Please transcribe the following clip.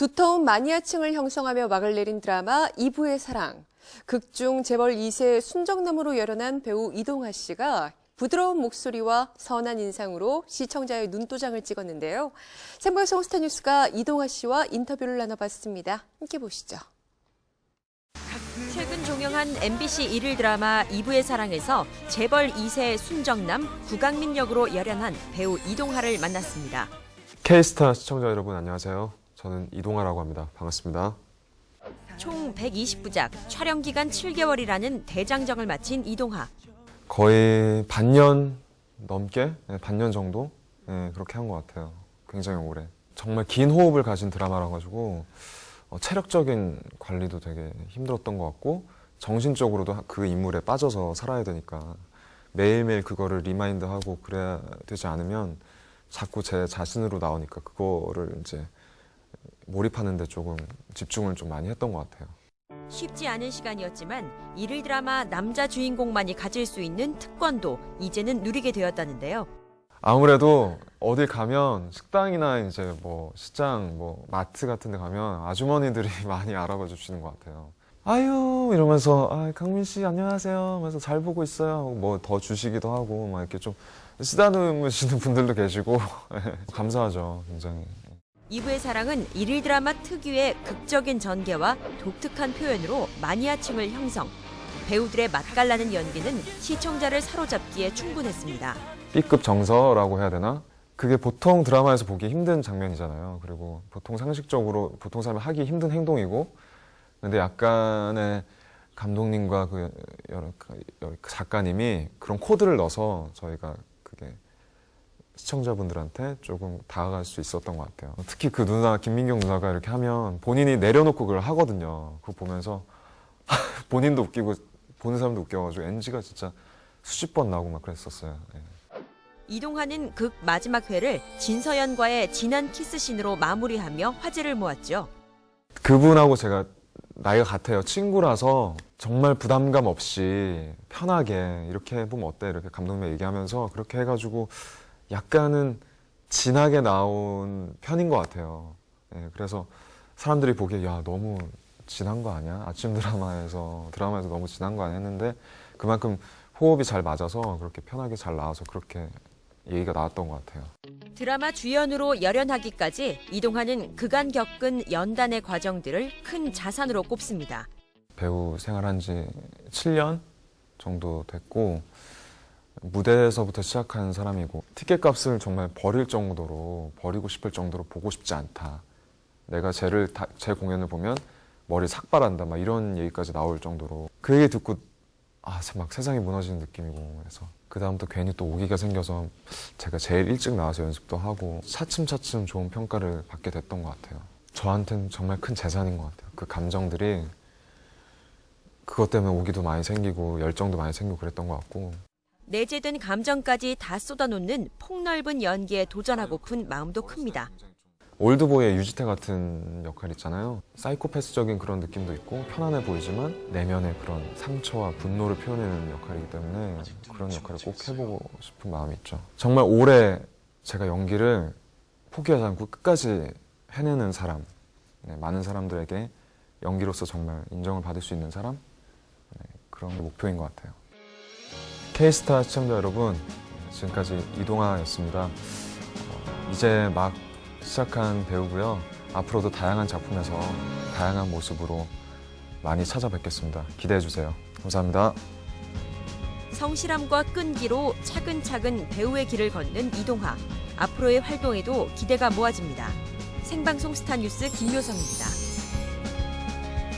두터운 마니아층을 형성하며 막을 내린 드라마 이브의 사랑. 극중 재벌 2세 순정남으로 열연한 배우 이동하 씨가 부드러운 목소리와 선한 인상으로 시청자의 눈도장을 찍었는데요. 생방송 스타뉴스가 이동하 씨와 인터뷰를 나눠봤습니다. 함께 보시죠. 최근 종영한 MBC 일일 드라마 이브의 사랑에서 재벌 2세 순정남 구강민 역으로 열연한 배우 이동하를 만났습니다. K스타 시청자 여러분 안녕하세요. 저는 이동하라고 합니다. 반갑습니다. 총 120부작, 촬영 기간 7개월이라는 대장정을 마친 이동하. 거의 반년 넘게, 네, 반년 정도 네, 그렇게 한 것 같아요. 굉장히 오래. 정말 긴 호흡을 가진 드라마라 가지고 어, 체력적인 관리도 되게 힘들었던 것 같고 정신적으로도 하- 그 인물에 빠져서 살아야 되니까 매일매일 그거를 리마인드하고 그래야 되지 않으면 자꾸 제 자신으로 나오니까 그거를 이제 몰입하는데 조금 집중을 좀 많이 했던 것 같아요. 쉽지 않은 시간이었지만 일일 드라마 남자 주인공만이 가질 수 있는 특권도 이제는 누리게 되었다는데요. 아무래도 어딜 가면 식당이나 이제 뭐 시장, 뭐 마트 같은 데 가면 아주머니들이 많이 알아봐 주시는 것 같아요. 아유 이러면서 아 강민 씨 안녕하세요 하면서 잘 보고 있어요 뭐 더 주시기도 하고 막 이렇게 좀 쓰다듬으시는 분들도 계시고 감사하죠 굉장히 이브의 사랑은 일일 드라마 특유의 극적인 전개와 독특한 표현으로 마니아층을 형성. 배우들의 맛깔나는 연기는 시청자를 사로잡기에 충분했습니다. B급 정서라고 해야 되나? 그게 보통 드라마에서 보기 힘든 장면이잖아요. 그리고 보통 상식적으로 보통 사람이 하기 힘든 행동이고, 근데 약간의 감독님과 그 여러 여러 작가님이 그런 코드를 넣어서 저희가 그게 시청자분들한테 조금 다가갈 수 있었던 것 같아요. 특히 그 누나 김민경 누나가 이렇게 하면 본인이 내려놓고 그걸 하거든요. 그거 보면서 본인도 웃기고 보는 사람도 웃겨가지고 NG가 진짜 수십 번 나오고 막 그랬었어요. 예. 이동하는 극 마지막 회를 진서연과의 진한 키스신으로 마무리하며 화제를 모았죠. 그분하고 제가 나이가 같아요. 친구라서 정말 부담감 없이 편하게 이렇게 해보면 어때? 이렇게 감독님 얘기하면서 그렇게 해가지고 약간은 진하게 나온 편인 것 같아요. 예, 그래서 사람들이 보기에 야, 너무 진한 거 아니야? 아침 드라마에서, 드라마에서 너무 진한 거 아니야? 했는데 그만큼 호흡이 잘 맞아서 그렇게 편하게 잘 나와서 그렇게 얘기가 나왔던 것 같아요. 드라마 주연으로 열연하기까지 이동하는 그간 겪은 연단의 과정들을 큰 자산으로 꼽습니다. 배우 생활한 지 7년 정도 됐고 무대에서부터 시작한 사람이고 티켓 값을 정말 버릴 정도로 버리고 싶을 정도로 보고 싶지 않다. 내가 쟤를 다- 제 공연을 보면 머리 삭발한다 막 이런 얘기까지 나올 정도로 그 얘기 듣고 아막 세상이 무너지는 느낌이고 그래서 그 다음부터 괜히 또 오기가 생겨서 제가 제일 일찍 나와서 연습도 하고 차츰차츰 좋은 평가를 받게 됐던 것 같아요. 저한테는 정말 큰 재산인 것 같아요. 그 감정들이 그것 때문에 오기도 많이 생기고 열정도 많이 생기고 그랬던 것 같고 내재된 감정까지 다 쏟아놓는 폭넓은 연기에 도전하고픈 마음도 큽니다. 올드보이의 유지태 같은 역할 있잖아요. 사이코패스적인 그런 느낌도 있고 편안해 보이지만 내면의 그런 상처와 분노를 표현하는 역할이기 때문에 그런 역할을 꼭 해보고 싶은 마음이 있죠. 정말 오래 제가 연기를 포기하지 않고 끝까지 해내는 사람, 네, 많은 사람들에게 연기로서 정말 인정을 받을 수 있는 사람 네, 그런 게 목표인 것 같아요. K스타 시청자 여러분, 지금까지 이동하였습니다. 어, 이제 막 시작한 배우고요. 앞으로도 다양한 작품에서 다양한 모습으로 많이 찾아뵙겠습니다. 기대해 주세요. 감사합니다. 성실함과 끈기로 차근차근 배우의 길을 걷는 이동하. 앞으로의 활동에도 기대가 모아집니다. 생방송 스타 뉴스 김효성입니다.